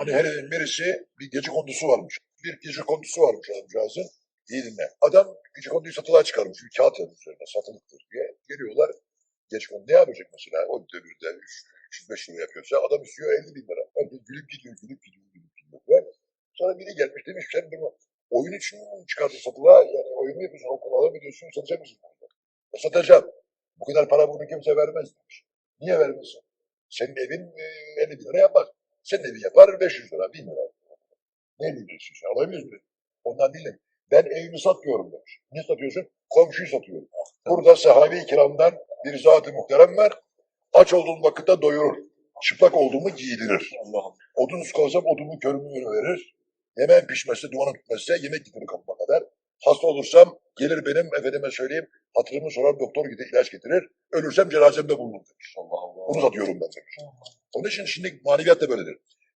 Hani her evin birisi bir gece kondusu varmış. Bir gece kondusu varmış adamcağızın. İyi dinle. Adam gece konduyu satılığa çıkarmış. Bir kağıt yazmış üzerine satılıktır diye. Geliyorlar. Gece kondu ne yapacak mesela? O devirde 3 305 lira yapıyorsa adam istiyor 50 bin lira. Herkes gülüp gidiyor, gülüp gidiyor, gülüp gidiyor. Ve sonra biri gelmiş demiş sen bunu oyun için mi çıkardın satılığa? Yani oyun mu yapıyorsun? Okul alamıyorsun, satacak mısın? E, satacağım. Bu kadar para bunu kimse vermez demiş. Niye vermesin? Senin evin e, 50 bin lira yapar. Senin evin yapar 500 lira, 1000 lira. Ne biliyorsun sen? Alamıyoruz mu? Ondan değil. Ben evimi satmıyorum demiş. Ne satıyorsun? Komşuyu satıyorum. Burada sahabe-i kiramdan bir zat-ı muhterem var. Aç olduğum vakitte doyurur. Çıplak olduğumu giydirir. Allah'ım. Odun kalsam odumun körümünü verir. Yemeğin pişmezse, dumanın tutmazsa yemek getirir kapıma kadar. Hasta olursam gelir benim efendime söyleyeyim hatırımı sorar doktor gider ilaç getirir. Ölürsem cenazemde bulunur demiş. Allah Allah. Onu satıyorum ben demiş. Onun için şimdi maneviyat da böyledir.